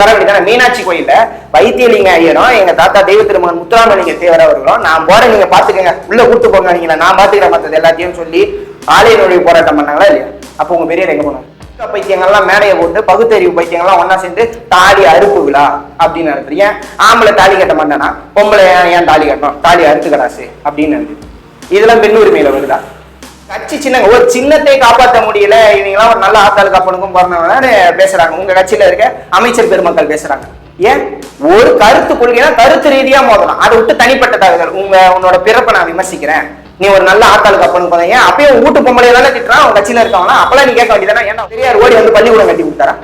வர மீனாட்சி கோயில்ல வைத்தியலிங்க ஐயரும் எங்க தாத்தா தெய்வ திருமகன் முத்துராமலிங்க தேவர் அவர்களும் நான் போறேன் நீங்க பாத்துக்கங்க உள்ள கூட்டு போங்க நீங்கள? நான் பாத்துக்கிறேன் மத்தது எல்லாத்தையும் சொல்லி ஆலய நுழைவு போராட்டம் பண்ணாங்களா இல்லையா? அப்போ உங்க பெரிய எங்க போனாங்க பைத்தியங்கள்லாம் மேடையை போட்டு பகுத்தறிவு பைத்தியங்கள்லாம் ஒன்னா சேர்ந்து தாலி அறுப்பு விழா அப்படின்னு நடத்துறீங்க ஆம்பளை தாலி கட்ட மாட்டேனா? பொம்பளை ஏன் தாலி கட்டணும்? தாலி அறுத்து கடாசு அப்படின்னு நடக்குது. இதெல்லாம் பெண்ணுரிமையில வருதா? கட்சி சின்னங்க ஒரு சின்னத்தை காப்பாற்ற முடியல. இவங்கெல்லாம் ஒரு நல்ல ஆத்தாள் காப்பனுக்கும் பிறந்தவங்க பேசுறாங்க? உங்க கட்சியில இருக்க அமைச்சர் பெருமக்கள் பேசுறாங்க. ஏன்? ஒரு கருத்து கொள்கைனா கருத்து ரீதியா மோதலாம். அதை விட்டு தனிப்பட்ட தகவல் உங்க உன்னோட பிறப்பை நான் விமர்சிக்கிறேன். நீ ஒரு நல்ல ஆத்தாள் கப்பனுக்கு ஏன்? அப்பயும் வீட்டு பொம்பளை தானே திட்டுறான்? அவங்க கட்சியில இருக்கவங்க அப்பெல்லாம் நீ கேட்க வேண்டியதானே ஏன்னா பெரியார் ஓடி வந்து பள்ளிக்கூடம் கட்டி கொடுத்தாரா?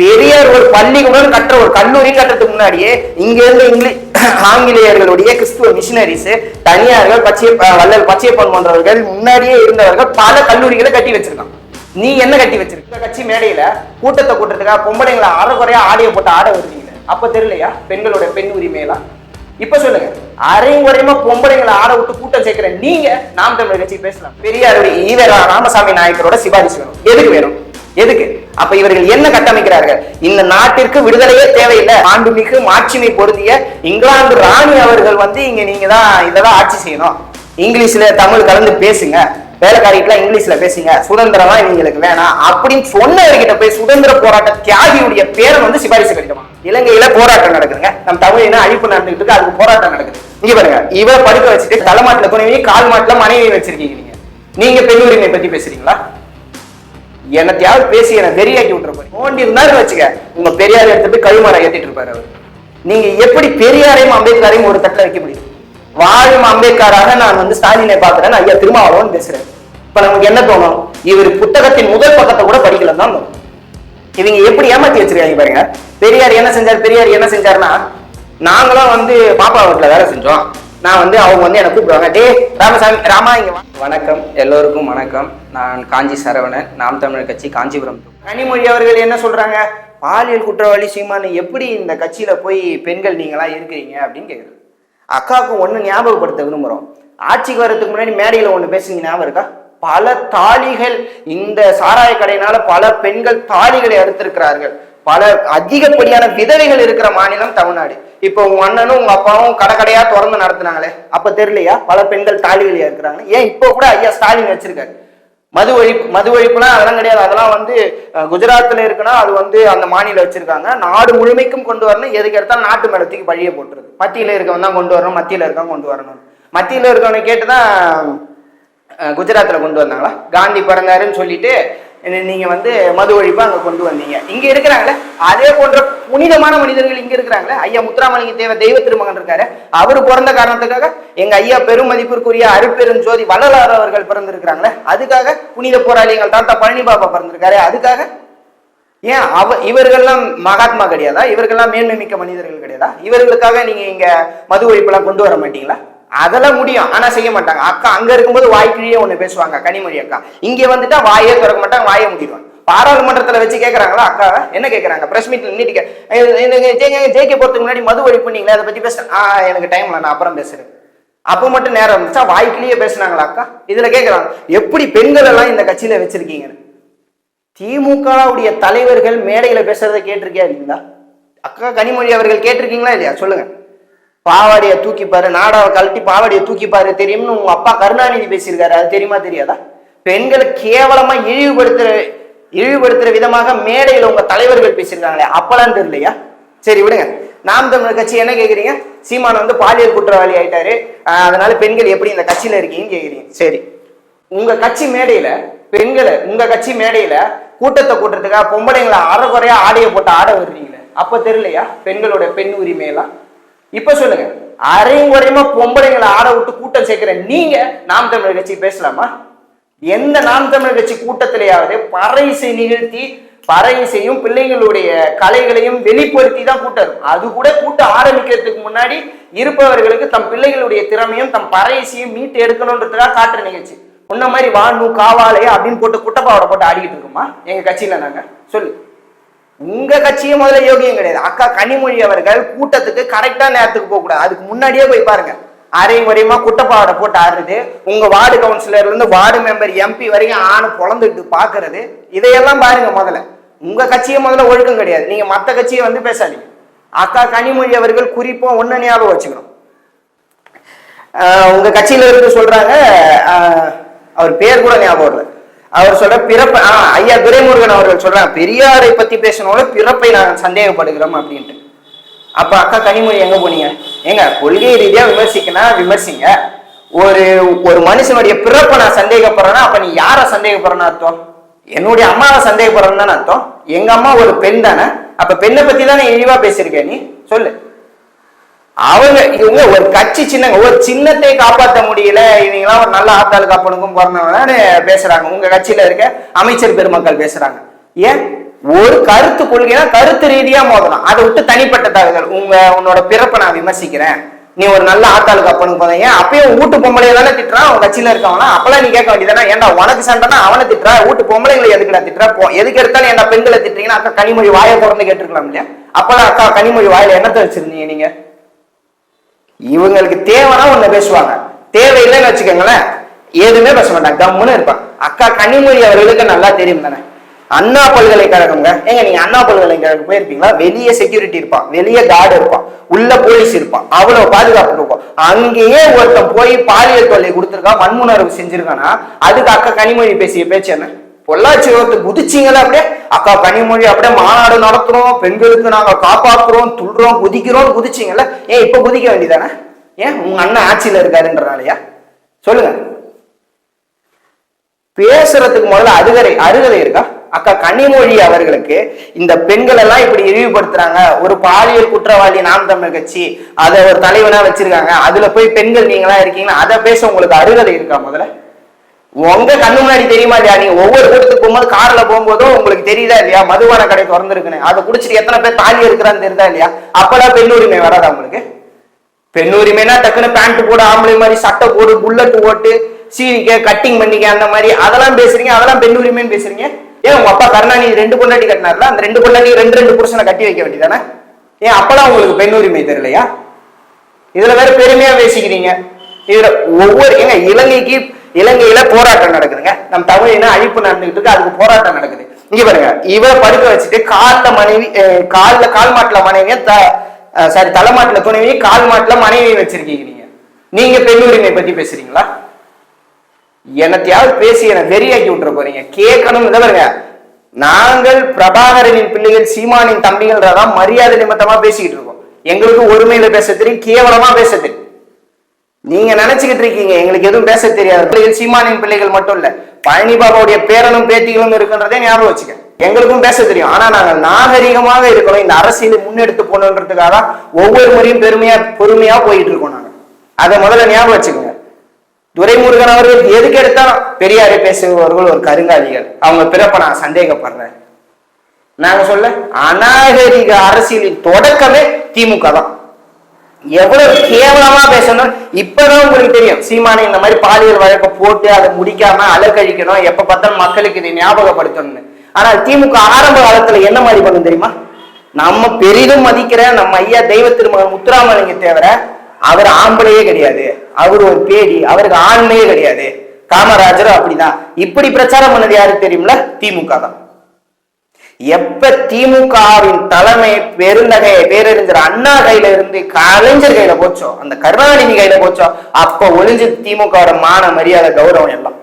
பெரியார் ஒரு பள்ளிக்கூடம் கட்டுற ஒரு கல்லூரி கட்டுறதுக்கு முன்னாடியே இங்க இருந்து இங்கிலீஷ் ஆங்கிலேயர்களுடைய கிறிஸ்துவ மிஷினரிஸ் தனியார்கள் பச்சை வல்லல் பச்சையப்பன் போன்றவர்கள் முன்னாடியே இருந்தவர்கள் பல கல்லூரிகளை கட்டி வச்சிருக்கான். நீ என்ன கட்டி வச்சிருக்க? கட்சி மேடையில கூட்டத்தை கூட்டுறதுக்காக பொம்பளைங்களை அறகுறையா ஆடைய போட்டு ஆட வருவீங்க. அப்ப தெரியலையா? பெண்களோட பெண் உரிமையெல்லாம். இப்ப சொல்லுங்க. அரைங்குறையமா பொம்பளைங்களை ஆட விட்டு கூட்டம் சேர்க்கிற நீங்க நாம் தமிழர் கட்சி பேசலாம். பெரியாருடைய ஈவரா ராமசாமி நாயக்கரோட சிபாரிசு வேணும். எதுக்கு வேணும்? எதுக்கு? அப்ப இவர்கள் என்ன கட்டமைக்கிறார்கள்? இந்த நாட்டிற்கு விடுதலையே தேவையில்லை. ஆண்டுமிகு மாட்சிமை பொருந்திய இங்கிலாந்து ராணி அவர்கள் வந்து இங்க நீங்க தான் இதெல்லாம் ஆட்சி செய்யணும். இங்கிலீஷ்ல தமிழ் கலந்து பேசுங்க. வேலைக்காரிகிட்ட இங்கிலீஷ்ல பேசுங்க. சுதந்திரம்லாம் இவங்களுக்கு வேணாம். அப்படின்னு சொன்னவர்கிட்ட போய் சுதந்திர போராட்ட தியாகியுடைய பேரை வந்து சிபாரிசு கடிதமா இலங்கையில போராட்டம் நடக்குதுங்க. நம்ம தமிழின அழிப்பு நடந்துகிட்டு இருக்கு. அதுக்கு போராட்டம் நடக்குது. இங்க பாருங்க. இவ படுக்க வச்சுட்டு தலைமாட்டில் துணைவி கால் மாட்டுல மனைவி வச்சிருக்கீங்க நீங்க. நீங்க பெண் உரிமை பத்தி பேசுறீங்களா? என்னத்தையாவது பேசி என்ன வெறியாக்கி விட்டுற நோண்டி இருந்தாரு வச்சுக்க உங்க பெரியார் எடுத்துட்டு கழுமரம் ஏத்திட்டு இருப்பாரு அவர். நீங்க எப்படி பெரியாரையும் அம்பேத்கரையும் ஒரு தட்டில் வைக்க முடியும்? வாழும் அம்பேத்கராக நான் வந்து ஸ்டாலினை பாக்குறேன் ஐயா திருமாவளவன் பேசுறேன் இப்ப நமக்கு என்ன தோணும்? இவர் புத்தகத்தின் முதல் பக்கத்தை கூட படிக்கல தான் இவங்க எப்படி ஏமாத்தி வச்சிருக்காங்க பாருங்க. பெரியார் என்ன செஞ்சார்? பெரியார் என்ன செஞ்சாருன்னா நாங்களும் வந்து பாப்பா வீட்டுல வேலை செஞ்சோம். நான் வந்து அவங்க வந்து எனக்கு கூப்பிடுவாங்க டே ராமசாமி ராமா இங்க வா." வணக்கம் எல்லோருக்கும் வணக்கம். நான் காஞ்சி சரவணன் நாம் தமிழர் கட்சி காஞ்சிபுரம். கனிமொழி அவர்கள் என்ன சொல்றாங்க? பாலியல் குற்றவாளி சீமானு எப்படி இந்த கட்சியில போய் பெண்கள் நீங்களா இருக்கிறீங்க அப்படின்னு கேக்குறாங்க அக்காவுக்கு ஒண்ணு ஞாபகப்படுத்த விரும்புறோம். ஆட்சிக்கு வர்றதுக்கு முன்னாடி மேடையில ஒண்ணு பேசுங்க ஞாபகம் இருக்கா? பல தாலிகள் இந்த சாராய கடையினால பல பெண்கள் தாலிகளை அறுத்திருக்கிறார்கள். பல அதிகப்படியான விதவைகள் இருக்கிற மாநிலம் தமிழ்நாடு. இப்போ உங்க அண்ணனும் உங்க அப்பாவும் கடை கடையா திறந்து நடத்துனாங்களே அப்ப தெரியலையா? பல பெண்கள் தாலிகள் இருக்கிறாங்க ஏன் இப்போ கூட ஐயா ஸ்டாலின் வச்சிருக்காரு? மது ஒழிப்பு மது ஒழிப்புனா அதெல்லாம் கிடையாது. அதெல்லாம் வந்து குஜராத்தில் இருக்குன்னா அது வந்து அந்த மாநிலம் வச்சிருக்காங்க. நாடு முழுமைக்கும் கொண்டு வரணும். எதுக்கு எடுத்தாலும் நாட்டு மேலத்துக்கு பழிய போட்டுருது. மத்தியில இருக்கவன் தான் கொண்டு வரணும். மத்தியில இருக்கவன் கொண்டு வரணும். மத்தியில இருக்கவனை கேட்டு தான் குஜராத்தில் கொண்டு வந்தாங்களா? காந்தி பிறந்தாருன்னு சொல்லிட்டு நீங்க வந்து மது ஒழிப்பு அங்க கொண்டு வந்தீங்க. இங்க இருக்கிறாங்களே அதே போன்ற புனிதமான மனிதர்கள் இங்க இருக்கிறாங்களே. ஐயா முத்துராமலிங்க தேவ தெய்வ திருமகன் இருக்காரு. அவர் பிறந்த காரணத்துக்காக எங்க ஐயா பெருமதிப்பிற்குரிய அருப்பெரும் ஜோதி வள்ளலார் அவர்கள் பிறந்திருக்கிறாங்களே. அதுக்காக புனித போராளி எங்கள் தாத்தா பழனி பாபா பிறந்திருக்காரு. அதுக்காக ஏன் அவ இவர்கள்லாம் மகாத்மா கிடையாதா? இவர்கள்லாம் மேன்மை மிக்க மனிதர்கள் கிடையாதா? இவர்களுக்காக நீங்க இங்க மது ஒழிப்பெல்லாம் கொண்டு வர மாட்டீங்களா? அதெல்லாம் முடியும். ஆனா செய்ய மாட்டாங்க. அக்கா அங்க இருக்கும்போது வாய்க்கிழியே ஒண்ணு பேசுவாங்க கனிமொழி அக்கா. இங்க வந்துட்டா வாயே திறக்க மாட்டாங்க வாயை மூடிடுவாங்க பாராளுமன்றத்துல வச்சு கேக்குறாங்களா? அக்கா என்ன கேக்குறாங்க? பிரஸ் மீட்ல நீட்டு ஜேகே போறதுக்கு முன்னாடி மது ஒழிப்பு நீங்களே அதை பத்தி பேசுறேன் ஆ எனக்கு டைம்ல நான் அப்புறம் பேசுறேன். அப்போ மட்டும் நேரம் இருந்துச்சா? வாய்க்கிலேயே பேசுனாங்களா அக்கா? இதுல கேக்குறாங்க. எப்படி பெண்கள் எல்லாம் இந்த கட்சியில வச்சிருக்கீங்க? திமுகவுடைய தலைவர்கள் மேடையில பேசுறதை கேட்டிருக்கியா இல்லைங்களா? அக்கா கனிமொழி அவர்கள் கேட்டிருக்கீங்களா இல்லையா? சொல்லுங்க. பாவாடியை தூக்கிப்பாரு நாடாவை கழட்டி பாவாடியை தூக்கிப்பாரு தெரியும்னு உங்க அப்பா கருணாநிதி பேசியிருக்காரு அது தெரியுமா தெரியாதா? பெண்களை கேவலமா இழிவுபடுத்துற இழிவுபடுத்துற விதமாக மேடையில உங்க தலைவர்கள் பேசியிருக்காங்களே அப்பெல்லாம் தெரியலையா? சரி விடுங்க. நாம் தமிழர் கட்சி என்ன கேக்குறீங்க? சீமான் வந்து பாலியல் குற்றவாளி ஆயிட்டாரு. அதனால பெண்கள் எப்படி இந்த கட்சியில இருக்கீங்கன்னு கேக்குறீங்க. சரி. உங்க கட்சி மேடையில பெண்களை உங்க கட்சி மேடையில கூட்டத்தை கூட்டுறதுக்காக பொம்பளைங்களை அறகுறையா ஆடைய போட்டு ஆட வர்றீங்களே அப்ப தெரியலையா? பெண்களோட பெண் உரிமையெல்லாம்? இப்ப சொல்லுங்க. அரைங்குறையமா பொம்பளைங்களை ஆட விட்டு கூட்டம் சேர்க்கிற நீங்க நாம் தமிழர் கட்சி பேசலாமா? எந்த நாம் தமிழர் கட்சி கூட்டத்திலேயாவது பறைசை நிகழ்த்தி பறை இசையும் பிள்ளைங்களுடைய கலைகளையும் வெளிப்படுத்தி தான் கூட்டம் அது கூட கூட்டம் ஆரம்பிக்கிறதுக்கு முன்னாடி இருப்பவர்களுக்கு தம் பிள்ளைகளுடைய திறமையும் தம் பறைசையும் மீட்டு எடுக்கணுன்றதுக்காக காட்டுற நிகழ்ச்சி. உன்ன மாதிரி வாணு காவாலே அப்படின்னு போட்டு குட்டப்பாவோட போட்டு ஆடிக்கிட்டு இருக்குமா? எங்க கட்சியில நாங்க. சொல்லு. உங்க கட்சியும் முதல்ல யோகியம் கிடையாது. அக்கா கனிமொழி அவர்கள் கூட்டத்துக்கு கரெக்டா நேரத்துக்கு போக கூடாது அதுக்கு முன்னாடியே போய் பாருங்க. அரையும் வரையுமா குட்டப்பாவடை போட்டு ஆடுறது உங்க வார்டு கவுன்சிலர்ல இருந்து வார்டு மெம்பர் எம்பி வரைக்கும் ஆணு பொழந்துட்டு பாக்குறது இதையெல்லாம் பாருங்க முதல்ல. உங்க கட்சியை முதல்ல ஒழுக்கம் கிடையாது. நீங்க மத்த கட்சியை வந்து பேசாதீங்க. அக்கா கனிமொழி அவர்கள் குறிப்பா ஒன்ன ஞாபகம் வச்சுக்கணும். உங்க கட்சியில இருந்து சொல்றாங்க அவர் பேர் கூட ஞாபகம் இல்லை அவர் சொல்ற பிறப்பை ஐயா துரைமுருகன் அவர்கள் சொல்றாங்க பெரியாரை பத்தி பேசணும்ல பிறப்பை நாங்கள் சந்தேகப்படுகிறோம் அப்படின்ட்டு. அப்ப அக்கா கனிமொழி எங்க போனீங்க? ஏங்க கொள்கை ரீதியா விமர்சிக்கனா விமர்சிங்க. ஒரு ஒரு மனுஷனுடைய பிறப்பை நான் சந்தேகப்படுறேன்னா அப்ப நீ யார சந்தேகப்படுறேன்னு அர்த்தம்? என்னுடைய அம்மாவை சந்தேகப்படுறேன்னு தானே அர்த்தம்? எங்க அம்மா ஒரு பெண் தானே? அப்ப பெண்ணை பத்தி தானே இழிவா பேசியிருக்க நீ? சொல்லு. அவங்க இவங்க ஒரு கட்சி சின்னங்க ஒரு சின்னத்தை காப்பாற்ற முடியல இவங்கெல்லாம் ஒரு நல்ல ஆத்தாள் காப்பனுக்கும் பிறந்தவங்க பேசுறாங்க. உங்க கட்சியில இருக்க அமைச்சர் பெருமக்கள் பேசுறாங்க. ஏன்? ஒரு கருத்து கொள்கைனா கருத்து ரீதியா மோதலாம். அதை விட்டு தனிப்பட்ட தகவல் உங்க உன்னோட பிறப்பை நான் விமர்சிக்கிறேன். நீ ஒரு நல்ல ஆத்தாளுக்கு அப்பனுக்கு போதீங்க அப்பயும் வீட்டு பொம்பளை தானே திட்டுறான்? அவன் கட்சியில இருக்கவனா? அப்பெல்லாம் நீ கேட்க வேண்டியதானே ஏன்டா உனக்கு சண்டைனா அவனை திட்டுறா? வீட்டு பொம்பளைங்களை எதுக்குடா திட்டுறா? போ எதுக்கு எடுத்தாலும் ஏன்டா பெண்களை திட்டுறீங்கன்னா அக்கா கனிமொழி வாயை திறந்து கேட்டுருக்கலாம் இல்லையா? அப்பெல்லாம் அக்கா கனிமொழி வாயில என்னத்தை வச்சிருந்தீங்க நீங்க? இவங்களுக்கு தேவைன்னா ஒண்ணு பேசுவாங்க. தேவையில்லைன்னு வச்சுக்கோங்களேன் எதுவுமே பேச மாட்டாங்க. கம்முன்னு இருப்பாங்க. அக்கா கனிமொழி அவர்களுக்கு நல்லா தெரியும் தானே? அண்ணா பல்கலைக்கழகம்ங்க. ஏங்க நீங்க அண்ணா பல்கலைக்கழகம் போயிருப்பீங்களா வெளியே செக்யூரிட்டி இருப்பான். வெளியே கார்டு இருப்பான். உள்ள போலீஸ் இருப்பான். அவ்வளவு பாதுகாப்பு இருக்கும் அங்கேயே ஒருத்தன் போய் பாலியல் தொல்லை கொடுத்துருக்கான் வன்முணர்வு செஞ்சிருக்கானா? அதுக்கு அக்கா கனிமொழி பேசிய பேச்சு என்ன? பொள்ளாச்சி ரோட்டு குதிச்சிங்களா அப்படியே? அக்கா கனிமொழி அப்படியே மாநாடு நடத்துறோம் பெண்களுக்கு நாங்க காப்பாத்துறோம் துள்றோம் குதிக்கிறோம் குதிச்சிங்கல்ல? ஏன் இப்ப குதிக்க வேண்டியதானே? ஏன்? உங்க அண்ணன் ஆட்சியில இருக்காருன்றனாலயா? சொல்லுங்க. பேசுறதுக்கு முதல்ல அருகதை அருகதை இருக்கா? அக்கா கனிமொழி அவர்களுக்கு இந்த பெண்கள் எல்லாம் இப்படி இழிவுபடுத்துறாங்க. ஒரு பாலியல் குற்றவாளி நாம் தமிழ் கட்சி அதை ஒரு தலைவனா வச்சிருக்காங்க. அதுல போய் பெண்கள் நீங்களா இருக்கீங்கன்னா அதை பேச உங்களுக்கு அருகதை இருக்கா முதல்ல? உங்க கண்ணு முன்னாடி தெரியுமா இல்லையா? நீ ஒவ்வொரு கூட்டத்துக்கு போகும்போது கார்ல போகும்போதும் உங்களுக்கு தெரியுதா இல்லையா? மதுபான கடை திறந்துருக்குன்னு. அதை குடிச்சிட்டு எத்தனை பேர் தாலி இருக்கிறான்னு தெரியுதா இல்லையா? அப்பதான் பெண் உரிமை வராதா உங்களுக்கு? பெண் உரிமைனா டக்குன்னு பேண்ட் போட ஆம்பளை மாதிரி சட்டை போடு புல்லட் ஓட்டு சீவிக்க கட்டிங் பண்ணிக்க அந்த மாதிரி. அதெல்லாம் பேசுறீங்க அதெல்லாம் பெண் உரிமைன்னு பேசுறீங்க. ஏன் உங்க அப்பா கருணாநிதி ரெண்டு பொண்டாட்டி கட்டினார்ல? அந்த ரெண்டு பொண்டாட்டி ரெண்டு ரெண்டு புருஷனை கட்டி வைக்க வேண்டியதானே? ஏன் அப்பெல்லாம் உங்களுக்கு பெண் உரிமை தெரியலையா? இதுல வேற பெருமையா பேசிக்கிறீங்க. இதுல ஒவ்வொரு ஏங்க இலங்கைக்கு இலங்கையில போராட்டம் நடக்குதுங்க. நம்ம தமிழின அழிப்பு நடந்துகிட்டு இருக்கு அதுக்கு போராட்டம் நடக்குது. இங்க பாருங்க இவரை படுக்க வச்சுட்டு காலில் மனைவி காலில் கால் மாட்டுல மனைவிய த சாரி தலைமாட்டுல துணைவி கால் மாட்டுல மனைவி வச்சிருக்கீங்க. நீங்க நீங்க பெண் உரிமை பத்தி பேசுறீங்களா? என்னத்தையாவது பேசி என்ன வெறியாக்கி விட்டுற போறீங்க. கேட்கணும் இதை பாருங்க. நாங்கள் பிரபாகரனின் பிள்ளைகள் சீமானின் தம்பிகள்ன்றதான் மரியாதை நிமித்தமா பேசிக்கிட்டு இருக்கோம். எங்களுக்கு ஒருமையில பேச தெரியும் கேவலமா பேச தெரியும். நீங்க நினைச்சுக்கிட்டு இருக்கீங்க. எங்களுக்கு எதுவும் பேச தெரியாது. பிள்ளைகள் சீமானின் பிள்ளைகள் மட்டும் இல்ல. பழனி பாபாவுடைய பேரனும் பேத்திகளும் இருக்குன்றதே ஞாபகம் வச்சுக்க எங்களுக்கும் பேச தெரியும். ஆனா நாங்கள் நாகரிகமாக இருக்கணும் இந்த அரசியலை முன்னெடுத்து போகணுன்றதுக்காக தான் ஒவ்வொரு முறையும் பெருமையா பொறுமையா போயிட்டு இருக்கோம் நாங்க. அதை முதல்ல ஞாபகம் வச்சுக்கோங்க. துரைமுருகன் அவர்கள் எதுக்கு எடுத்தாலும் பெரியாரை பேசுபவர்கள் ஒரு கருங்காலிகள். அவங்க பிறப்ப நான் சந்தேகப்படுறேன். நாங்க சொல்ல அநாகரிக அரசியலின் தொடக்கமே திமுக தான். எவ்வளவு கேவலமா பேசணும்? இப்பதான் உங்களுக்கு தெரியும். சீமானை இந்த மாதிரி பாலியல் வழக்க போட்டு அதை முடிக்காம அலக்கழிக்கணும். எப்ப பார்த்தாலும் மக்களுக்கு இதை ஞாபகப்படுத்தணும்னு. ஆனா திமுக ஆரம்ப காலத்துல என்ன மாதிரி பண்ணும் தெரியுமா? நம்ம பெரிதும் மதிக்கிற நம்ம ஐயா தெய்வ திருமகன் முத்துராமலிங்க தேவர அவர் ஆம்பளையே கிடையாது. அவர் ஒரு பேடி. அவருக்கு ஆண்மையே கிடையாது. காமராஜரும் அப்படிதான். இப்படி பிரச்சாரம் பண்ணது யாருக்கு தெரியும்ல? திமுக தான் எப்ப திமுகவின் தலைமை பெருந்தகை பேரறிஞர் அண்ணா கையில இருந்து கலைஞர் கையில போச்சோ அந்த கருணாநிதி கையில போச்சோ அப்ப ஒளிஞ்சு திமுகவோட மான மரியாதை கௌரவம் எல்லாம்.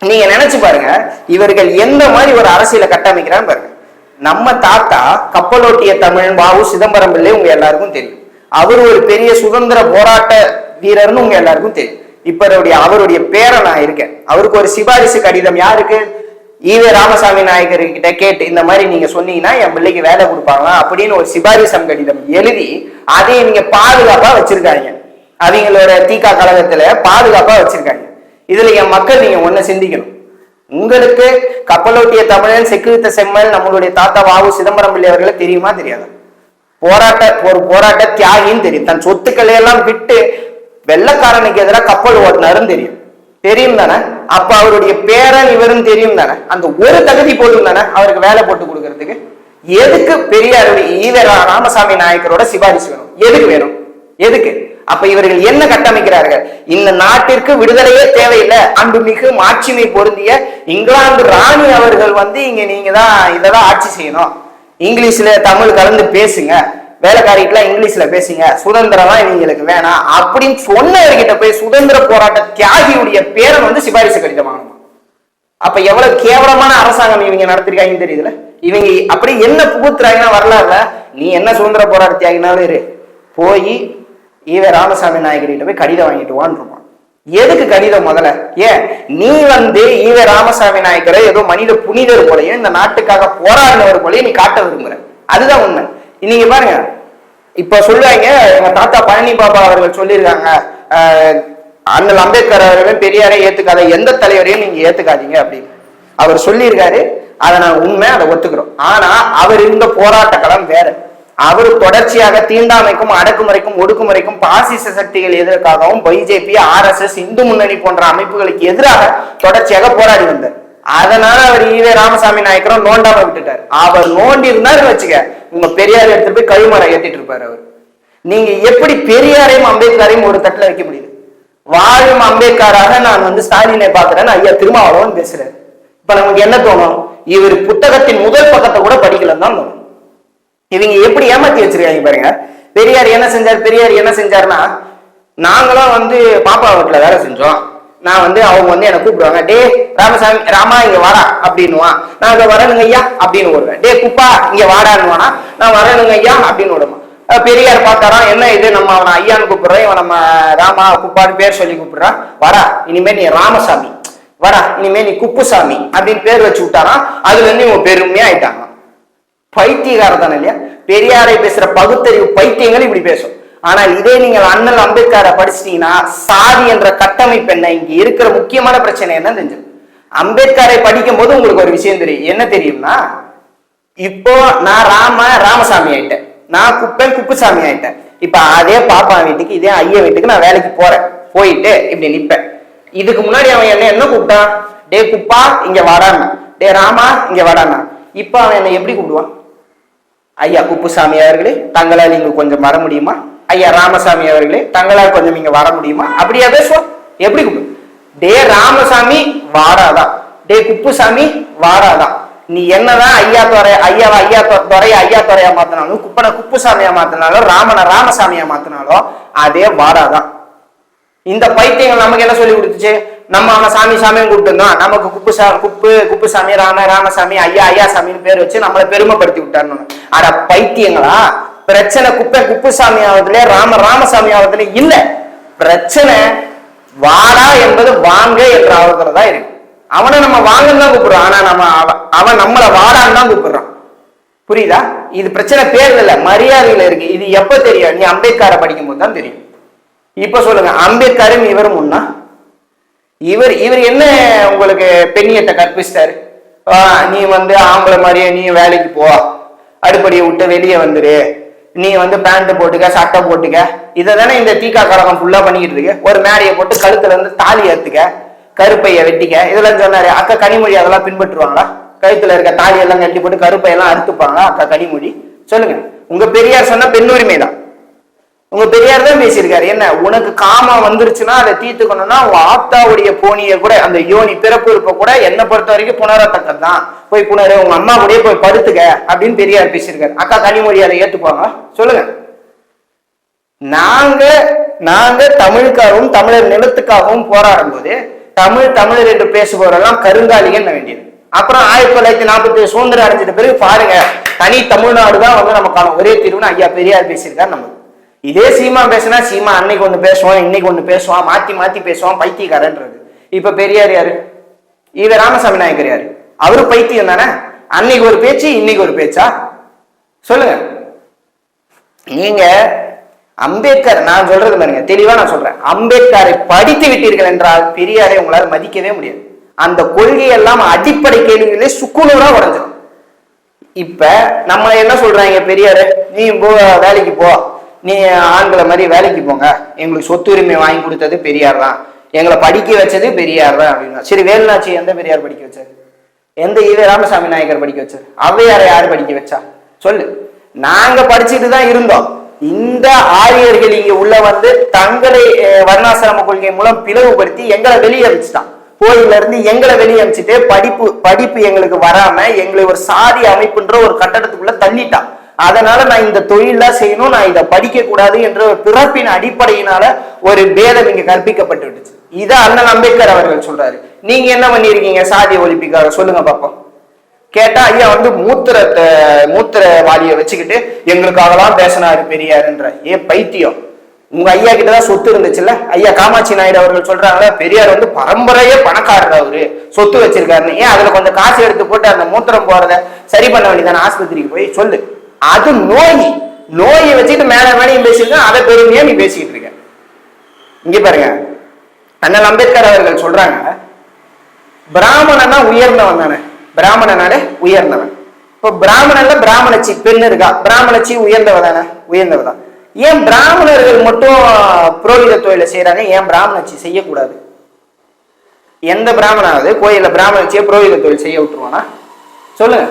நீங்க நினைச்சு பாருங்க இவர்கள் எந்த மாதிரி ஒரு அரசியலை கட்டமைக்கிறான்னு பாருங்க. நம்ம தாத்தா கப்பலோட்டிய தமிழ் பாபு சிதம்பரம் பிள்ளை உங்க எல்லாருக்கும் தெரியும். அவர் ஒரு பெரிய சுதந்திர போராட்ட வீரர்னு உங்க எல்லாருக்கும் தெரியும். இப்ப அவருடைய அவருடைய பேரை நான் இருக்கேன். அவருக்கு ஒரு சிபாரிசு கடிதம் யாருக்கு? ஈவே ராமசாமி நாயகர் கிட்ட கேட்டு இந்த மாதிரி நீங்க சொன்னீங்கன்னா என் பிள்ளைக்கு வேலை கொடுப்பாங்களா அப்படின்னு ஒரு சிபாரிசம் கடிதம் எழுதி அதை நீங்க பாதுகாப்பா வச்சிருக்காங்க. அவங்களோட தீகா கழகத்துல பாதுகாப்பா வச்சிருக்காங்க. இதுல என் மக்கள் நீங்க ஒன்னு சிந்திக்கணும். உங்களுக்கு கப்பலோட்டிய தமிழன் செக்குவித்த செம்மல் நம்மளுடைய தாத்தா வாவு சிதம்பரம் பிள்ளை அவர்களை தெரியுமா தெரியாது? போராட்ட ஒரு போராட்ட தியாகின்னு தெரியும். தன் சொத்துக்களை எல்லாம் விட்டு வெள்ளக்காரனுக்கு எதிராக கப்பல் ஓட்டினாருன்னு தெரியும். தெரியும் தானே? அப்ப அவருடைய பேரன் இவரும் தெரியும் தானே? அந்த ஒரு தகுதி போதும் தானே அவருக்கு வேலை போட்டு கொடுக்கறதுக்கு? எதுக்கு பெரியாருடைய ஈவர ராமசாமி நாயக்கரோட சிபாரிசு வேணும்? எதுக்கு வேணும்? எதுக்கு? அப்ப இவர்கள் என்ன கட்டமைக்கிறார்கள்? இந்த நாட்டிற்கு விடுதலையே தேவையில்லை. அன்புமிகு மாட்சிமை பொருந்திய இங்கிலாந்து ராணி அவர்கள் வந்து இங்க நீங்க தான் இதெல்லாம் ஆட்சி செய்யணும். இங்கிலீஷ்ல தமிழ் கலந்து பேசுங்க. வேலைக்காரிகிட்டலாம் இங்கிலீஷ்ல பேசுங்க. சுதந்திரம்லாம் இவங்களுக்கு வேணாம். அப்படின்னு சொன்னவர்கிட்ட போய் சுதந்திர போராட்ட தியாகியுடைய பேரன் வந்து சிபாரிசு கடிதம் வாங்கணும் அப்ப எவ்வளவு கேவலமான அரசாங்கம் இவங்க நடத்திருக்காங்கன்னு தெரியுதுல இவங்க அப்படி என்ன புகுத்துறாங்கன்னா வரலாறுல நீ என்ன சுதந்திர போராட்ட தியாகினாலும் இரு. போய் ஈவ ராமசாமி நாயகர்கிட்ட போய் கடிதம் வாங்கிட்டு வான்னு எதுக்கு கடிதம் முதல்ல? ஏன்? நீ வந்து ஈவ ராமசாமி நாயக்கரை ஏதோ மனித புனிதர் போலையும் இந்த நாட்டுக்காக போராடினவர் போலையும் நீ காட்ட விரும்புற. அதுதான் உண்மை. இன்னைக்கு பாருங்க. இப்ப சொல்லுவாங்க எங்க தாத்தா பழனி பாபா அவர்கள் சொல்லியிருக்காங்க அண்ணல் அம்பேத்கர் அவர்களும் பெரியாரே ஏத்துக்காத எந்த தலைவரையும் நீங்க ஏத்துக்காதீங்க அப்படின்னு. அவர் சொல்லியிருக்காரு அதை நான் உண்மை அதை ஒத்துக்கிறோம். ஆனா அவர் இருந்த போராட்ட களம் வேற. அவர் தொடர்ச்சியாக தீண்டாமைக்கும் அடக்குமுறைக்கும் ஒடுக்குமுறைக்கும் பாசிச சக்திகள் எதற்காகவும் பிஜேபி ஆர்எஸ்எஸ் இந்து முன்னணி போன்ற அமைப்புகளுக்கு எதிராக தொடர்ச்சியாக போராடி வந்தார். அதனால அவர் ஈவே ராமசாமி நாயக்கரும் நோண்டாம விட்டுட்டார். அவர் நோண்டி இருந்தாரு வச்சுக்க உங்க பெரியார் எடுத்துட்டு போய் கழிமறை ஏத்திட்டு இருப்பாரு அவர். நீங்க எப்படி பெரியாரையும் அம்பேத்கரையும் ஒரு தட்டுல வைக்க முடியுது? வாழும் அம்பேத்கராக நான் வந்து ஸ்டாலினை பாக்குறேன்னு ஐயா திருமாவளவன் பேசுறேன் இப்ப நமக்கு என்ன தோணும்? இவர் புத்தகத்தின் முதல் பக்கத்தை கூட படிக்கலன்னு தான் தோணும். இவங்க எப்படி ஏமாத்தி வச்சிருக்காங்க பாருங்க. பெரியார் என்ன செஞ்சார்? பெரியார் என்ன செஞ்சாருன்னா நாங்களும் வந்து பாப்பா வீட்டுல வேலை செஞ்சோம். நான் வந்து அவங்க வந்து என்ன கூப்பிடுவாங்க டே ராமசாமி ராமா இங்க வாடா அப்படின்னுவான் நான் இங்க வரணுங்க ஐயா அப்படின்னு ஓடுவேன். டே குப்பா இங்க வாடான்னுவானா? நான் வரணுங்க ஐயா அப்படின்னு விடுவான் பெரியார் பார்த்தாராம் என்ன இது நம்ம அவனை ஐயான்னு கூப்பிடுறோம் இவன் நம்ம ராமா குப்பான்னு பேர் சொல்லி கூப்பிடுறான் வாடா இனிமே நீ ராமசாமி வாடா இனிமே நீ குப்புசாமி அப்படின்னு பேர் வச்சு விட்டாராம். அதுல இருந்து இவன் பெருமையா ஆயிட்டாங்க பைத்தியகாரத்தான இல்லையா? பெரியாரை பேசுற பகுத்தறிவு பைத்தியங்கள் இப்படி பேசும். ஆனால் இதே நீங்கள் அண்ணல் அம்பேத்கரை படிச்சிட்டீங்கன்னா சாதி என்ற கட்டமைப்பு என்ன? இங்க இருக்கிற முக்கியமான பிரச்சனை என்ன தெரிஞ்சு அம்பேத்கரை படிக்கும் போது உங்களுக்கு ஒரு விஷயம் தெரியும். என்ன தெரியும்னா இப்போ நான் ராம ராமசாமி ஆயிட்டேன். நான் குப்பன் குப்புசாமி ஆயிட்டேன். இப்ப அதே பாப்பா வீட்டுக்கு இதே ஐயா வீட்டுக்கு நான் வேலைக்கு போறேன். போயிட்டு இப்படி நிப்பேன். இதுக்கு முன்னாடி அவன் என்ன என்ன கூப்பிட்டான் டே குப்பா இங்க வாடான்னா. டே ராமா இங்க வாடானா இப்ப அவன் என்ன எப்படி கூப்பிடுவான்? ஐயா குப்புசாமி அவர்களே தங்களால் இங்க கொஞ்சம் வர முடியுமா? ஐயா ராமசாமி அவர்களே தங்களால் கொஞ்சம் இங்க வர முடியுமா? அப்படியா பேசுவோம்? எப்படி கூப்பிடு? டே ராமசாமி வாடாதான் டே குப்புசாமி வாடாதான் நீ என்னதான் ஐயா துறை ஐயாவா ஐயா தொ- துறைய ஐயா துறையா மாத்தினாலும் குப்பனை குப்புசாமியா மாத்தினாலும் ராமனை ராமசாமியா மாத்தினாலும் அதே வாடாதான் இந்த பைத்தியங்கள் நமக்கு என்ன சொல்லி கொடுத்துச்சு? நம்ம அவன் சாமி சாமியும் கூப்பிட்டுருந்தோம். நமக்கு குப்பு சா குப்பு குப்புசாமி ராம ராமசாமி ஐயா ஐயா சாமின்னு பேர் வச்சு நம்மளை பெருமைப்படுத்தி விட்டாருன்னு அட பைத்தியங்களா? பிரச்சனை குப்பை குப்புசாமி ஆவதுல ராம ராமசாமி ஆவதுல இல்ல. பிரச்சனை வாடா என்பது வாங்க என்ற ஆவதுல தான் இருக்கு. அவனை நம்ம வாங்கன்னு தான் கூப்பிடுறோம். ஆனா நம்ம அவன் நம்மளை வாடான்னு தான் கூப்பிடுறான். புரியுதா? இது பிரச்சனை பேர்ல இல்ல மரியாதையில இருக்கு. இது எப்ப தெரியும்? நீ அம்பேத்கரை படிக்கும் போது தான் தெரியும். இப்ப சொல்லுங்க அம்பேத்கரும் இவரும் ஒண்ணா? இவர் இவர் என்ன உங்களுக்கு பெண்ணியத்தை கற்பிச்சிட்டாரு? நீ வந்து ஆம்பளை மாதிரியே நீ வேலைக்கு போ. அடுப்படியை விட்டு வெளியே வந்துரு. நீ வந்து பேண்ட் போட்டுக்க சட்டை போட்டுக்க. இதை தானே இந்த தீக்கா கழகம் ஃபுல்லா பண்ணிக்கிட்டு இருக்கு. ஒரு மேடையை போட்டு கழுத்துல இருந்து தாலி ஏத்துக்க கருப்பைய வெட்டிக்க. இதெல்லாம் சொன்னாரு. அக்கா கனிமொழி அதெல்லாம் பின்பற்றுவாங்களா? கழுத்துல இருக்க தாலி எல்லாம் கட்டி போட்டு கருப்பையெல்லாம் அறுத்துப்பாங்களா? அக்கா கனிமொழி. சொல்லுங்க. உங்க பெரியார் சொன்னா பெண்ணுரிமை தான் உங்க பெரியார் தான் பேசியிருக்காரு. என்ன உனக்கு காமம் வந்துருச்சுன்னா அதை தீர்த்துக்கணும்னா உன் ஆப்தாவுடைய போனிய கூட அந்த யோனி பிறப்பு இருப்ப கூட என்னை பொறுத்த வரைக்கும் புனரத்தக்கம் தான். போய் புனரு உங்க அம்மா கூட போய் படுத்துக்க அப்படின்னு பெரியார் பேசியிருக்காரு. அக்கா கனிமொழி அதை ஏத்துப்பாங்க? சொல்லுங்க. நாங்க நாங்க தமிழுக்காகவும் தமிழர் நிலத்துக்காகவும் போராடும் போது தமிழ் தமிழர் என்று பேசுபவரெல்லாம் கருங்காலிகள் வேண்டியது. அப்புறம் ஆயிரத்தி தொள்ளாயிரத்தி நாற்பத்தி சுதந்திரம் அடைஞ்சிட்ட பிறகு பாருங்க தனி தமிழ்நாடு தான் வந்து நமக்கான ஒரே தீர்வுன்னு ஐயா பெரியார் பேசியிருக்காரு நம்ம இதே சீமா பேசினா சீமா அன்னைக்கு ஒன்று பேசுவான் இன்னைக்கு ஒன்று பேசுவான் மாற்றி மாற்றி பேசுவான் பைத்தியக்காரன்றது. இப்போ பெரியார் யாரு? இவ ராமசாமி நாயக்கர் யாரு? அவரு பைத்தியம் தானே? அன்னைக்கு ஒரு பேச்சு இன்னைக்கு ஒரு பேச்சா? சொல்லுங்க. நீங்க அம்பேத்கர் நான் சொல்றது பாருங்க தெளிவா நான் சொல்றேன். அம்பேத்கரை படித்து விட்டீர்கள் என்றால் பெரியாரை உங்களால் மதிக்கவே முடியாது. அந்த கொள்கையெல்லாம் அடிப்படை கேள்விகளே சுக்குநூறா உடஞ்சிடும் இப்ப நம்ம என்ன சொல்றாங்க பெரியாரு? நீ போ வேலைக்கு போ. நீ ஆண்களை மாதிரி வேலைக்கு போங்க. எங்களுக்கு சொத்து உரிமை வாங்கி கொடுத்தது பெரியார் தான். எங்களை படிக்க வச்சது பெரியார் தான் அப்படின்னா. சரி வேலுநாச்சி எந்த பெரியார் படிக்க வச்சாரு? எந்த ஈவே ராமசாமி நாயக்கர் படிக்க வச்சார்? அவ்வையாரை யார் படிக்க வச்சா? சொல்லு. நாங்க படிச்சுட்டு தான் இருந்தோம். இந்த ஆரியர்கள் இங்க உள்ள வந்து தங்களை வர்ணாசிரம கொள்கை மூலம் பிளவுபடுத்தி எங்களை வெளியே அனுப்பிச்சிட்டான். கோயில்ல இருந்து எங்களை வெளியே அமைச்சிட்டு படிப்பு படிப்பு எங்களுக்கு வராம எங்களை ஒரு சாதி அமைப்புன்ற ஒரு கட்டடத்துக்குள்ள தள்ளிட்டான். அதனால நான் இந்த தொழிலாம் செய்யணும் நான் இதை படிக்க கூடாது என்ற ஒரு பிறப்பின் அடிப்படையினால ஒரு பேதம் இங்க கற்பிக்கப்பட்டு விட்டுச்சு. இதை அண்ணன் அம்பேத்கர் அவர்கள் சொல்றாரு. நீங்க என்ன பண்ணிருக்கீங்க? சாதி ஒழிப்புக்காக சொல்லுங்க பாப்போம். கேட்டா ஐயா வந்து மூத்திரத்தை மூத்திரவாளியை வச்சுக்கிட்டு எங்களுக்காகலாம் பேசினாரு பெரியாருன்ற. ஏ பைத்தியம். உங்க ஐயா கிட்டதான் சொத்து இருந்துச்சுல்ல? ஐயா காமாட்சி நாயுடு அவர்கள் சொல்றாங்களே பெரியார் வந்து பரம்பரையே பணக்காரர் அவரு. சொத்து வச்சிருக்காருன்னு. ஏன் அதுல கொஞ்சம் காசு எடுத்து போட்டு அந்த மூத்திரம் போறத சரி பண்ண வேண்டியதானே ஆஸ்பத்திரிக்கு போய் சொல்லு. அது நோய். நோயை வச்சுட்டு மேல மேலையும் பேசியிருக்க? அதை பெருமையா நீ பேசிக்கிட்டு இருக்க. இங்க பாருங்க. அண்ணல் அம்பேத்கர் அவர்கள் சொல்றாங்க பிராமணனா உயர்ந்தவன் தானே. பிராமணனாலே உயர்ந்தவன். இப்போ பிராமணன்ல பிராமணச்சி பெண் இருக்கா? பிராமணச்சி உயர்ந்தவ தானே? உயர்ந்தவ தான். ஏன் பிராமணர்கள் மட்டும் புரோகித தொழிலை செய்யறாங்க ஏன் பிராமணச்சி செய்யக்கூடாது? எந்த பிராமணாவது கோயிலில் பிராமணச்சியை புரோகித தொழில் செய்ய விட்டுருவானா? சொல்லுங்க.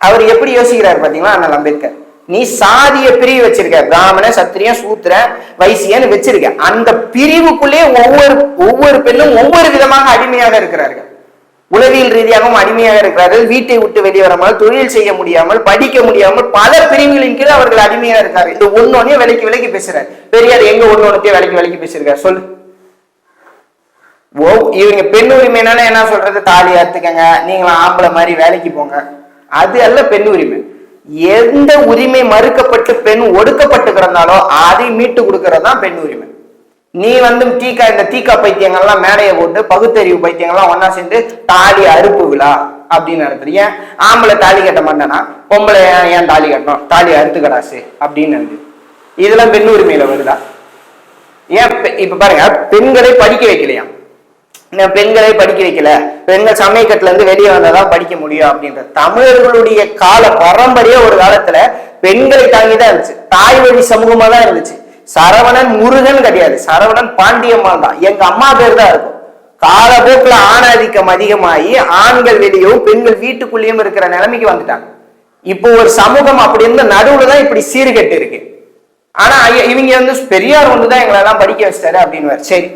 அவர் எப்படி யோசிக்கிறார் பாத்தீங்களா அண்ணல் அம்பேத்கர்? நீ சாதிய பிரிவு வச்சிருக்க பிராமண சத்திரிய சூத்திர வைசியன்னு வச்சிருக்க. அந்த பிரிவுக்குள்ளே ஒவ்வொரு ஒவ்வொரு பெண்ணும் ஒவ்வொரு விதமாக அடிமையாக இருக்கிறார்கள். உளவியல் ரீதியாகவும் அடிமையாக இருக்கிறார்கள். வீட்டை விட்டு வெளியே வராமல் தொழில் செய்ய முடியாமல் படிக்க முடியாமல் பல பிரிவுகளின் கீழ் அவர்கள் அடிமையா இருக்காரு இந்த ஒன்னொன்னே விலைக்கு விலைக்கு பேசுறாரு. பெரியார் எங்க ஒன்னொன்னத்தையே விலைக்கு விலைக்கு பேசியிருக்காரு. சொல்லு. ஓ இவங்க பெண் உரிமைனால என்ன சொல்றது? தாலி அறுத்துக்கங்க. நீங்களும் ஆம்பளை மாதிரி வேலைக்கு போங்க. அது அல்ல பெண் உரிமை. எந்த உரிமை மறுக்கப்பட்டு பெண் ஒடுக்கப்பட்டு கிடந்தாலோ அதை மீட்டு கொடுக்கறது தான் பெண் உரிமை. நீ வந்து தீக்கா இந்த தீக்கா பைத்தியங்கள்லாம் மேடையை போட்டு பகுத்தறிவு பைத்தியங்கள்லாம் ஒன்னா சேர்ந்து தாலி அறுப்பு விழா அப்படின்னு நடத்துது ஏன்? ஆம்பளை தாலி கட்ட மாட்டானா? பொம்பளை ஏன் தாலி கட்டணும்? தாலி அறுத்து கடாசு அப்படின்னு நடந்து இதெல்லாம் பெண் உரிமையில வருதா? ஏன் இப்ப பாருங்க பெண்களை படிக்க வைக்கலையாம். பெண்களை படிக்க வைக்கல. பெண்கள் சமயக்கட்டுல இருந்து வெளியே வந்தாதான் படிக்க முடியும் அப்படின்ற தமிழர்களுடைய கால பரம்பரையே ஒரு காலத்துல பெண்களை தாங்கிதான் இருந்துச்சு. தாய் வழி சமூகமா தான் இருந்துச்சு. சரவணன் முருகன் கிடையாது. சரவணன் பாண்டியம்மான் தான். எங்க அம்மா பேர் தான் இருக்கும். காலப்போக்கில் ஆணாதிக்கம் அதிகமாகி ஆண்கள் வெளியும் பெண்கள் வீட்டுக்குள்ளேயும் இருக்கிற நிலைமைக்கு வந்துட்டாங்க. இப்போ ஒரு சமூகம் அப்படி இருந்த நடுவுல தான் இப்படி சீர்கெட்டு இருக்கு. ஆனா இவங்க வந்து பெரியார் ஒன்று எங்களை எங்களெல்லாம் படிக்க வச்சிட்டாரு அப்படின்னு சரி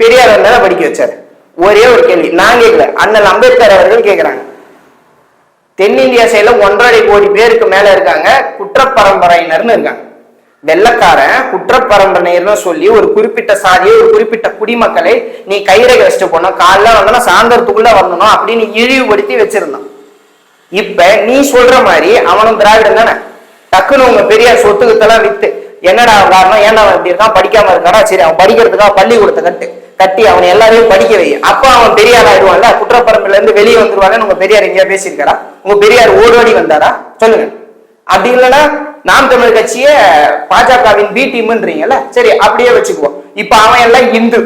பெரியார் தான் படிக்க வச்சாரு. ஒரே ஒரு கேள்வி. நான் கேட்கல. அண்ணல் அம்பேத்கர் அவர்கள் கேட்கிறாங்க. தென்னிந்தியா சைடில் ஒன்றரை கோடி பேருக்கு மேல இருக்காங்க. குற்றப்பரம்பரையினர்னு இருக்காங்க. வெள்ளக்காரன் குற்றப்பரம்பரையினர்னு சொல்லி ஒரு குறிப்பிட்ட சாதியை ஒரு குறிப்பிட்ட குடிமக்களை நீ கைரேகை வச்சுட்டு போனோம் காலைல வந்தோம்னா சாயந்தரத்துக்குள்ள வரணும் அப்படின்னு இழிவுபடுத்தி வச்சிருந்தான். இப்ப நீ சொல்ற மாதிரி அவனும் திராவிடன் தானே? டக்குன்னு உங்க பெரியார் சொத்துக்கத்தெல்லாம் வித்து. என்னடா காரணம்? ஏன்டா அவன் இப்படி இருக்கான்? படிக்காம இருக்காடா? சரி அவன் படிக்கிறதுக்காக பள்ளிக்கூடத்தை கட்டு. கட்டி அவனை எல்லாரையும் படிக்க வை. அப்ப அவன் பெரியார் ஆயிடுவான்ல? குற்றப்பரம்புல இருந்து வெளியே வந்துருவாங்கன்னு உங்க பெரியார் எங்கேயா பேசியிருக்காரா? உங்க பெரியார் ஓடோடி வந்தாரா? சொல்லுங்க. அப்படி இல்லைன்னா நாம் தமிழ் கட்சிய பாஜகவின் பி டீம்ன்றீங்கல்ல? சரி அப்படியே வச்சுக்குவோம். இப்ப அவன் எல்லாம் இந்து.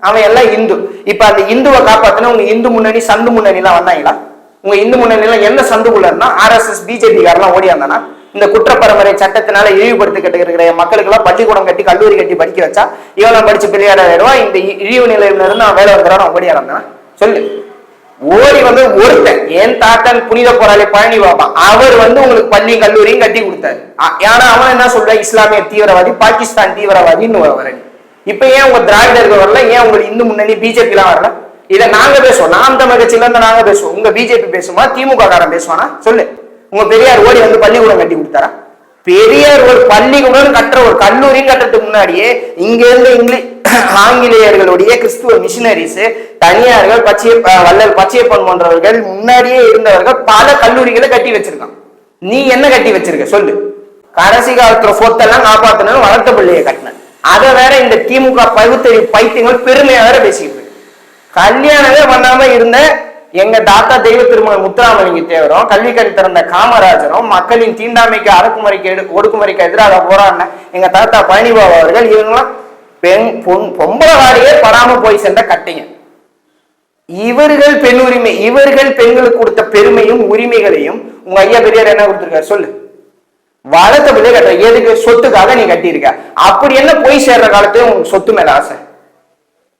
அவன் எல்லாம் இந்து. இப்ப அந்த இந்துவை காப்பாத்தின உங்க இந்து முன்னணி சந்து முன்னணி எல்லாம் வந்தாங்களா? உங்க இந்து முன்னணியில எந்த சந்துக்குள்ள இருந்தா ஆர்எஸ்எஸ் பிஜேபி காரெல்லாம் ஓடி வந்தானா? இந்த குற்றப்பரம்பரை சட்டத்தினால இழிவுபடுத்திக்கிட்டு இருக்கிற மக்களுக்கு எல்லாம் பள்ளிக்கூடம் கட்டி கல்லூரி கட்டி படிக்க வச்சா இவன் படிச்சு பிள்ளையாட ஆயிடுவான் இந்த இழிவு நிலையில இருந்து அவன் வேலை வந்துடுறான் அவன் ஓடியா சொல்லு. ஓடி வந்து ஒருத்தன் என் தாத்தன் புனித போராளி பழனி பாபா அவர் வந்து உங்களுக்கு பள்ளி கல்லூரியும் கட்டி கொடுத்தாரு. ஏன்னா அவன் என்ன சொல்ற? இஸ்லாமிய தீவிரவாதி பாகிஸ்தான் தீவிரவாதின்னு வர இப்ப ஏன் உங்க திராவிடர்கள் வரல? ஏன் உங்க இந்து முன்னணி பிஜேபி எல்லாம் வரல? இதை நாங்க பேசுவோம். நாம் தமிழ் கட்சியில இருந்து நாங்க பேசுவோம். உங்க பிஜேபி பேசுமா திமுக காரன் பேசுவானா? சொல்லு. உங்க பெரியார் ஓடி வந்து பள்ளிக்கூடம் கட்டி கொடுத்தாரா? பெரியார் ஒரு பள்ளிக்கூடம் கட்டுற ஒரு கல்லூரின்னு கட்டுறதுக்கு முன்னாடியே இங்க இருந்து இங்கிலீஷ் ஆங்கிலேயர்களுடைய கிறிஸ்துவ மிஷினரிஸ் தனியார்கள் பச்சைய வல்லல் பச்சையப்பன் போன்றவர்கள் முன்னாடியே இருந்தவர்கள் பல கல்லூரிகளை கட்டி வச்சிருக்கான். நீ என்ன கட்டி வச்சிருக்க? சொல்லு. கடைசி காலத்துல சொத்தெல்லாம் காப்பாத்தணும் வளர்த்த பிள்ளைய கட்டின அதை வேற இந்த திமுக பகுத்தறிவு பைத்தியங்கள் பெருமையா வேற பேசிக்கிட்டு இருக்கு. கல்யாணமே பண்ணாம இருந்த எங்க தாத்தா தெய்வ திருமணம் முத்துராமலிங்க தேவரும் கல்வி கண் திறந்த காமராஜரும் மக்களின் தீண்டாமைக்கு அடக்குமுறைக்கு எடு ஒடுக்குமுறைக்கு எதிராக போராடின எங்க தாத்தா பழனிபாபு அவர்கள் இவங்கெல்லாம் பெண் பொன் பொம்பளவாரியே படாம போய் சென்ற கட்டைங்க. இவர்கள் பெண் உரிமை இவர்கள் பெண்களுக்கு கொடுத்த பெருமையும் உரிமைகளையும் உங்க ஐயா பெரியார் என்ன கொடுத்துருக்காரு சொல்லு. வளர்த்த பிள்ளை கட்டுற எதுக்கு? சொத்துக்காக நீ கட்டியிருக்க. அப்படி என்ன போய் சேர்ற காலத்தையும் உனக்கு சொத்து மேல ஆசை.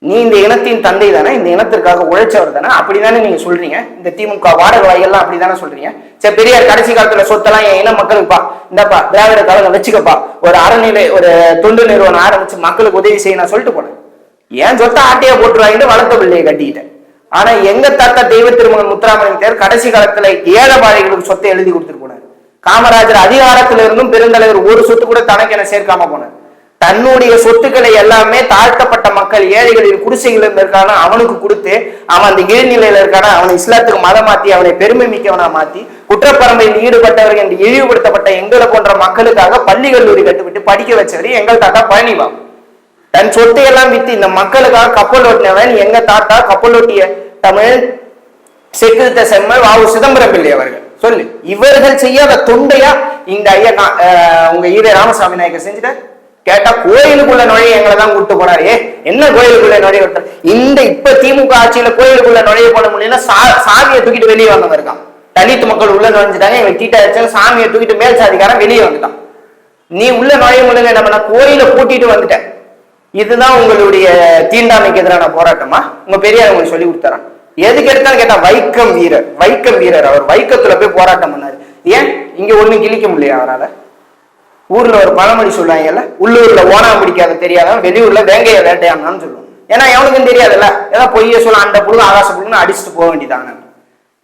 நீ இந்த இனத்தின் தந்தை தானே இந்த இனத்திற்காக உழைச்சவர் தானே அப்படிதானே நீங்க சொல்றீங்க. இந்த திமுக வாடகை வாய்கள்லாம் அப்படிதானே சொல்றீங்க. சரி பெரியார் கடைசி காலத்துல சொத்தெல்லாம் என் இன மக்களுக்குப்பா இந்தப்பா திராவிட கழகம் வச்சுக்கப்பா. ஒரு அறநிலை ஒரு தொண்டு நிறுவனம் ஆரம்பிச்சு மக்களுக்கு உதவி செய்ய நான் சொல்லிட்டு போனேன். ஏன் சொத்தை ஆட்டையா போட்டுருவாங்கன்னு வளர்த்த பிள்ளையை கட்டிக்கிட்டேன். ஆனா எங்க தாத்தா தெய்வ திருமணம் முத்துராமலிங்க தேர் கடைசி காலத்துல ஏழைபாளைகளுக்கு சொத்தை எழுதி கொடுத்துட்டு போனார். காமராஜர் அதிகாரத்துல இருந்தும் பெருந்தலைவர் ஒரு சொத்து கூட தனக்கு என சேர்க்காம போனார். தன்னுடைய சொத்துக்களை எல்லாமே தாழ்த்தப்பட்ட மக்கள் ஏழைகளின் குடிசைகள் இருக்கான அவனுக்கு கொடுத்து அவன் அந்த கீழ்நிலையில இருக்கான அவனை இஸ்லாத்துக்கு மதம் மாத்தி அவனை பெருமை மிக்கவனா மாத்தி குற்றப்பரம்பையில் ஈடுபட்டவர்கள் என்று இழிவுபடுத்தப்பட்ட எங்களை போன்ற மக்களுக்காக பள்ளி கல்லூரி கட்டுவிட்டு படிக்க வச்சவர் எங்கள் தாத்தா பழனிவாம். தன் சொத்தை எல்லாம் வித்து இந்த மக்களுக்காக கப்பல் ஓட்டினவன் எங்க தாத்தா கப்பல் ஓட்டிய தமிழ் செக்குத்த செம்மல் வாவு சிதம்பரம் பிள்ளை அவர்கள். சொல்லு. இவர்கள் செய்யாத தொண்டையா இந்த ஐயா கா- உங்க ஈவே ராமசாமி நாயக்கர் செஞ்சுட்டார்? கேட்டா கோயிலுக்குள்ள நுழைய எங்களை தான் கூட்டு போனாரு என்ன கோயிலுக்குள்ள நுழைய விட்டார் இந்த இப்ப திமுக ஆட்சியில கோயிலுக்குள்ள நுழைய போட முடியல சாமியை தூக்கிட்டு வெளியே வந்தவன் இருக்கான். தலித்து மக்கள் உள்ள நுழைஞ்சிட்டாங்க இவன் தீட்டா வச்சாங்க சாமியை தூக்கிட்டு மேல் சாதிக்காரன் வெளியே வந்துட்டான். நீ உள்ள நுழைய முடியல என்ன பண்ண கோயிலை பூட்டிட்டு வந்துட்டேன். இதுதான் உங்களுடைய தீண்டாமைக்கு எதிரான போராட்டமா? உங்க பெரியார் உங்களுக்கு சொல்லி கொடுத்தாராம் எதுக்கு எடுத்தாலும் கேட்டா வைக்கம் வீரர் வைக்கம் வீரர். அவர் வைக்கத்துல போய் போராட்டம் பண்ணாரு. ஏன்? இங்க ஒண்ணு கிழிக்க முடியல அவரால்? ஊர்ல ஒரு பழமொழி சொல்லுவாங்கல்ல உள்ளூர்ல ஓனா பிடிக்காத தெரியாதவன் வெளியூர்ல வேங்கைய வேட்டையாடணும்னு சொல்லுவோம் ஏன்னா எவனுக்கும் தெரியாதுல்ல? ஏதோ பொய்ய சொல்ல அந்த புழு ஆகாச புழுன்னு அடிச்சுட்டு போக வேண்டியதாங்க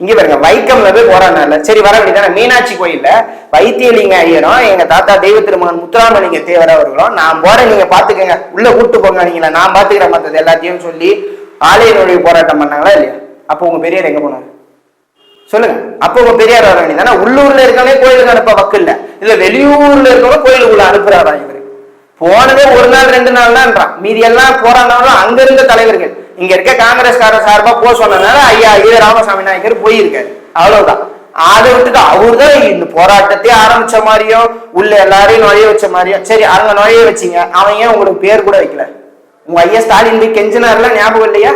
இங்க பாருங்க வைக்கம்ல போய் போராடினால சரி வர வேண்டியதானே மீனாட்சி கோயில்ல வைத்தியலிங்க ஐயரும் எங்க தாத்தா தெய்வ திருமகன் முத்துராமலிங்க தேவர் அவர்களும் நான் போறேன் நீங்க பாத்துக்கங்க. உள்ள கூட்டு போங்க நீங்களா. நான் பாத்துக்கிறேன் மத்தது எல்லாத்தையும் சொல்லி ஆலய நுழைவு போராட்டம் பண்ணாங்களா இல்லையா? அப்போ உங்க பெரியார் எங்க போனாரு? சொல்லுங்க. அப்போ உங்க பெரியார் வர தானே உள்ளூர்ல இருக்கவனே கோயிலுக்கு அனுப்ப வக்கு இல்ல. இல்ல வெளியூர்ல இருக்கவங்க கோயிலுக்குள்ள அனுப்புறாரா இவரு? போனதே ஒரு நாள் ரெண்டு நாள் தான்றான் மீதி எல்லாம் போராடினாலும் அங்க இருந்த தலைவர்கள். இங்க இருக்க காங்கிரஸ்கார சார்பா போக சொன்னதுனால ஐயா ஐயா ராமசாமி நாயக்கர் போயிருக்காரு. அவ்வளவுதான். அதை விட்டுட்டு அவரு தான் இந்த போராட்டத்தை ஆரம்பிச்ச மாதிரியும் உள்ள எல்லாரையும் நுழைய வச்ச மாதிரியும் சரி அவங்க நுழைய வச்சீங்க. அவன் ஏன் உங்களுக்கு பேர் கூட வைக்கல? உங்க ஐயா ஸ்டாலின் போய் கெஞ்சினார்லாம் ஞாபகம் இல்லையா?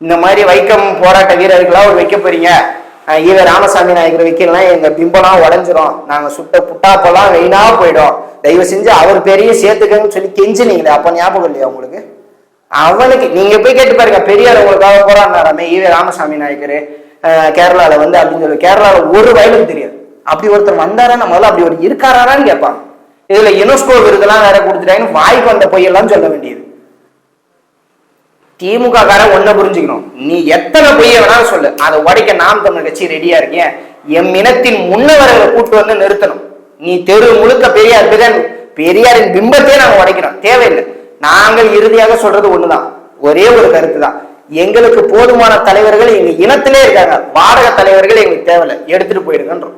இந்த மாதிரி வைக்கம் போராட்ட வீரர்களா ஒரு வைக்க போறீங்க. ஈவ ராமசாமி நாயகர் வைக்கலாம் எங்க பிம்பம்லாம் உடஞ்சிரும். நாங்க சுட்ட புட்டாப்பெல்லாம் வெயினா போயிடும். தயவு செஞ்சு அவர் பேரையும் சேர்த்துக்கன்னு சொல்லி கெஞ்சினீங்களே அப்ப ஞாபகம் இல்லையா உங்களுக்கு? அவனுக்கு நீங்க போய் கேட்டு பாருங்க பெரியார் உங்களுக்காக போராடினாராமே ஈவே ராமசாமி நாயக்கர் கேரளால வந்து அப்படின்னு சொல்லி கேரளால ஒரு வயலுக்கு தெரியாது. அப்படி ஒருத்தர் வந்தாரான்னு முதல்ல அப்படி ஒரு இருக்காரான்னு கேட்பாங்க. இதுல யுனெஸ்கோ விருதெல்லாம் வேற கொடுத்துட்டாங்கன்னு வாய்க்கு வந்த பொய்யெல்லாம் சொல்ல வேண்டியது. திமுக காரன் ஒன்ன புரிஞ்சுக்கணும். நீ எத்தனை பொய்ய வேணாலும் சொல்லு. அதை உடைக்க நாம் தமிழ் கட்சி ரெடியா இருக்கேன் எம் இனத்தின் முன்னவர்களை கூட்டு வந்து நிறுத்தணும். நீ தெரு முழுக்க பெரியார் பிறன் பெரியாரின் பிம்பத்தையே நாங்க உடைக்கிறோம் தேவையில்லை. நாங்கள் இறுதியாக சொல்றது ஒண்ணுதான். ஒரே ஒரு கருத்து தான் எங்களுக்கு போதுமான தலைவர்கள் எங்க இனத்திலே இருக்காங்க. வாடகை தலைவர்கள் எங்களுக்கு தேவையில்லை. எடுத்துட்டு போயிடுங்கன்றோம்.